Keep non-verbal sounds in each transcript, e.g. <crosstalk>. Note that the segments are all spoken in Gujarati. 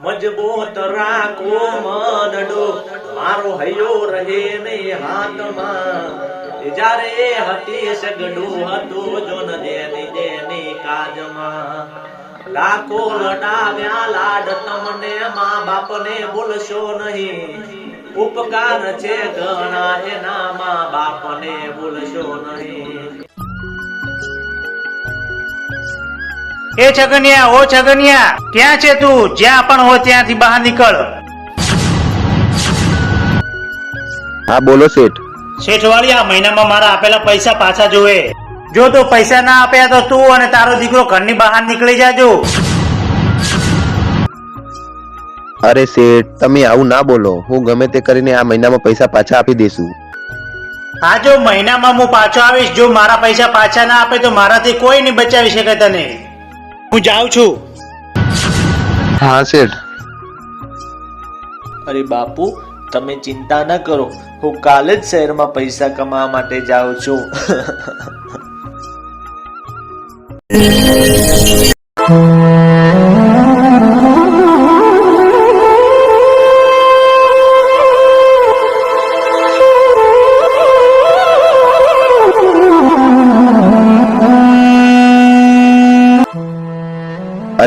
મજબૂત રાખો મનડો. મારો હૈયો રહે ને હાથમાં. જ્યારે હતી સગડું હતું જોન જેની જેની કાજમાં. લાખો લડાવ્યા લાડ તમને મા બાપને ભૂલશો નહીં. ઉપકાર છે ઘણા એના મા બાપને ભૂલશો નહીં. એ છગનિયા ઓ છગનિયા ક્યાં છે તું? જ્યાં પણ હો ત્યાંથી બહાર નીકળ. હા બોલો શેઠ. શેઠવાળી આ મહિનામાં મારા આપેલા પૈસા પાછા જોવે. જો તું પૈસા ના આપ્યા તો તું અને તારો દીકરો ઘરની બહાર નીકળી જાજો. અરે શેઠ તમે આવું ના બોલો. હું ગમે તે કરીને આ મહિનામાં પૈસા પાછા આપી દઈશું હા જો મહિનામાં હું પાછો આવીશ જો મારા પૈસા પાછા ના આપે તો મારાથી કોઈ નહીં બચાવી શકે તને. હું જાઉં છું. હા શેઠ. અરે બાપુ તમે ચિંતા ન કરો. હું કાલે જ શહેરમાં પૈસા કમાવા માટે જાઉં છું. <laughs>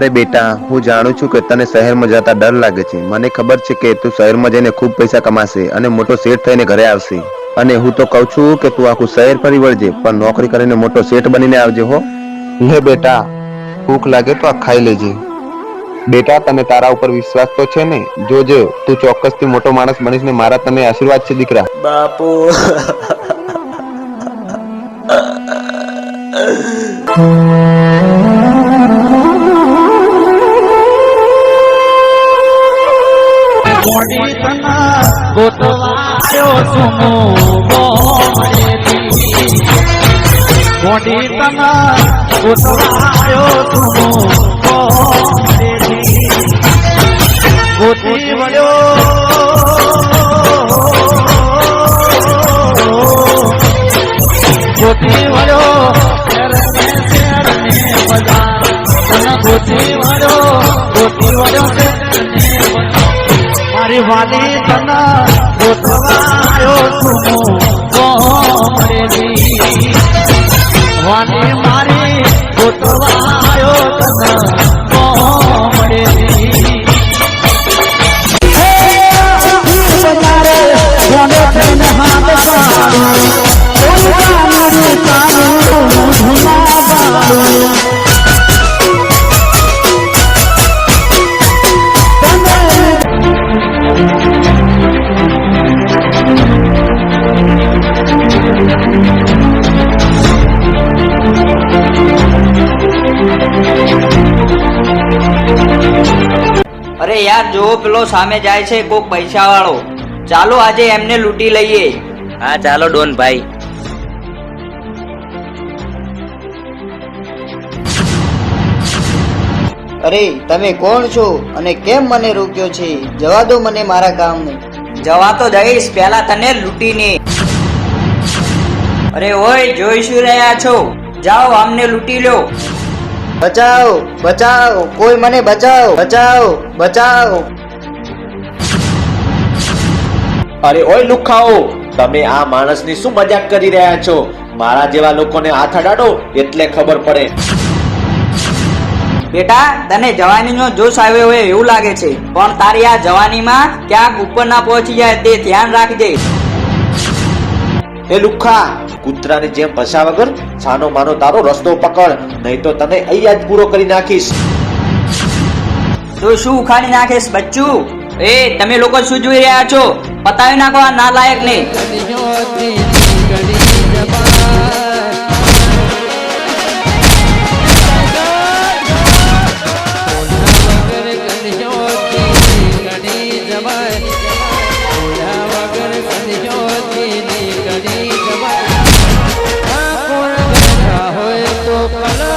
અરે બેટા હું જાણું છું કે તને શહેરમાં જતા ડર લાગે છે. મને ખબર છે કે તું શહેરમાં જઈને ખૂબ પૈસા કમાશે અને મોટો શેઠ થઈને ઘરે આવશે. અને હું તો કહું છું કે તું આખું શહેર ફરી વળજે પણ નોકરી કરીને મોટો શેઠ બનીને આવજે હો. લે બેટા ભૂખ લાગે તો આ ખાઈ લેજે. બેટા તને તારા ઉપર વિશ્વાસ તો છે ને? જોજે તું ચોક્કસથી મોટો માણસ બનીશ ને મારા તને આશીર્વાદ છે દીકરા. બાપુ. મોટી તના ગોતવાયો ગોતેલી ગોતી વળ્યો. અરે યાર જો પેલો સામે જાય છે કોક પૈસા વાળો ચાલો આજે એમને લૂંટી લઈએ. હા ચાલો ડોન ભાઈ. અરે તમે કોણ છો અને કેમ મને રોક્યો છે? જવા દો મને મારા કામને. જવા તો જઈશ પેલા તને લૂંટીને. અરે ઓય જોઈશું રહ્યા છો? જાઓ અમને લૂંટી લો. બચાવો બચાવો કોઈ મને બચાવો બચાવો બચાવો. અરે ઓય લુખાઓ તમે આ માણસની શું મજાક કરી રહ્યા છો? મારા જેવા લોકોને હાથ અડાડો એટલે ખબર પડે. બેટા તને જવાનીનો જોશ આવ્યો હોય એવું લાગે છે. પણ તારી આ જવાનીમાં ક્યાંક ઉપર ના પહોંચી જાય તે ધ્યાન રાખજે. એ લુખા કૂતરાની જેમ ભસા વગર છાનો માનો તારો રસ્તો પકડ નહીં તો તને અહીંયા જ પૂરો કરી નાખીશ. તો શું ઉખાડી નાખીશ બચ્ચું? એ તમે લોકો શું જોઈ રહ્યા છો? પતાવી નાખો આ નાલાયક ને કલ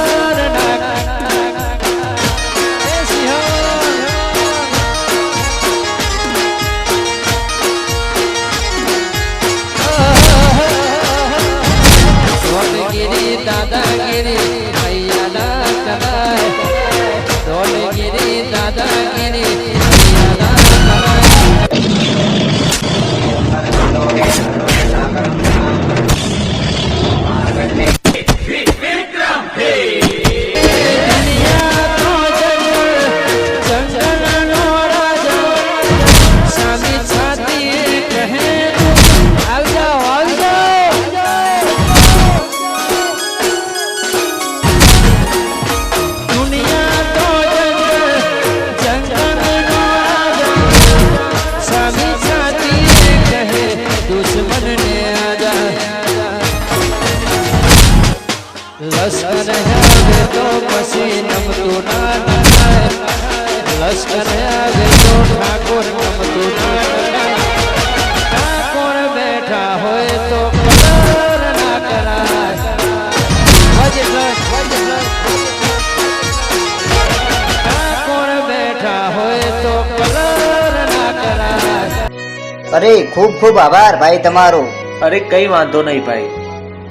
અરે ખૂબ ખૂબ આભાર ભાઈ તમારો. અરે કઈ વાંધો નહીં ભાઈ.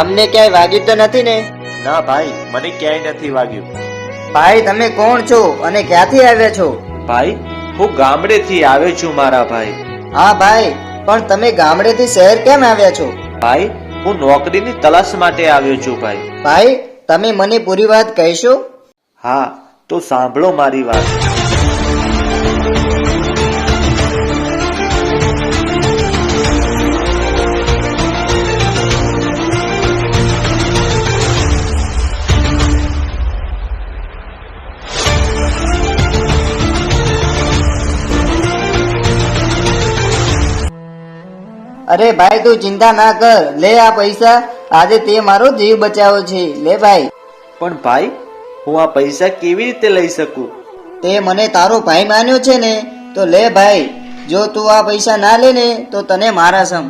અમને ક્યાંય વાગ્યું તો નથી ને? ના ભાઈ મને ક્યાંય નથી વાગ્યું. ભાઈ તમે કોણ છો અને ક્યાંથી આવ્યા છો? ભાઈ હું ગામડેથી આવ્યો છું મારા ભાઈ. હા ભાઈ પણ તમે ગામડેથી શહેર કેમ આવ્યા છો? ભાઈ હું નોકરીની તલાશ માટે આવ્યો છું ભાઈ. ભાઈ તમે મને પૂરી વાત કહેશો? હા તો સાંભળો મારી વાત. અરે ભાઈ તું ચિંતા ના કર. લે આ પૈસા. આજે તે મારો જીવ બચાવ્યો છે. લે ભાઈ. પણ ભાઈ હું આ પૈસા કેવી રીતે લઈ શકું? તે મને તારો ભાઈ માન્યો છે ને તો લે ભાઈ. જો તું આ પૈસા ના લે ને તો તને મારા સમ.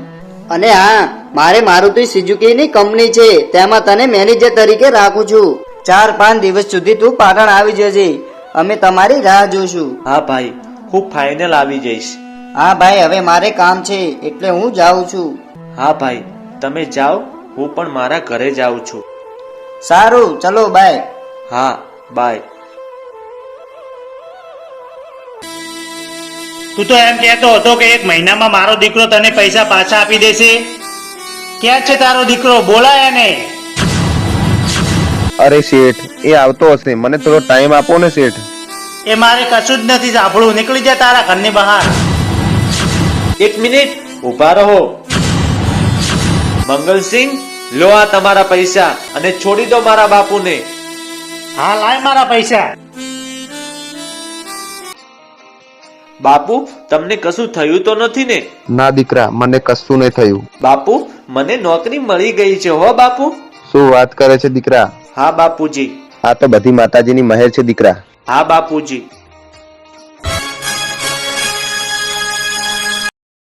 અને હા મારે મારુતિ સુઝુકીની કંપની છે. તેમાં તને મેનેજર તરીકે રાખું છું. ચાર પાંચ દિવસ સુધી તું પાટણ આવી જજે. અમે તમારી રાહ જોશું. હા ભાઈ હું ફાઇનલ આવી જઈશ. હા ભાઈ હવે મારે કામ છે એટલે હું જાઉં છું. હા ભાઈ તમે જાઓ હું પણ મારા ઘરે જાઉં છું. સારું ચલો બાય. હા બાય. તું તો એમ કહેતો હતો કે એક મહિનામાં મારો દીકરો તને પૈસા પાછા આપી દેશે. ક્યાં છે તારો દીકરો? બોલાય એને. અરે શેઠ એ આવતો હશે. મને થોડો ટાઈમ આપો ને શેઠ. એ મારે કશું જ નથી સાંભળવું. નીકળી જા તારા ઘરની બહાર. એક મિનિટ ઊભા રહો. મંગલસિંહ લો આ તમારા પૈસા અને છોડી દો મારા બાપુને. હા લાય મારા પૈસા. બાપુ તમને કશું થયું તો નથી ને? ના દીકરા મને કશું નહીં થયું. બાપુ મને નોકરી મળી ગઈ છે હો બાપુ. શું વાત કરે છે દીકરા? હા બાપુજી. આ તો બધી માતાજીની મહેર છે દીકરા. હા બાપુજી.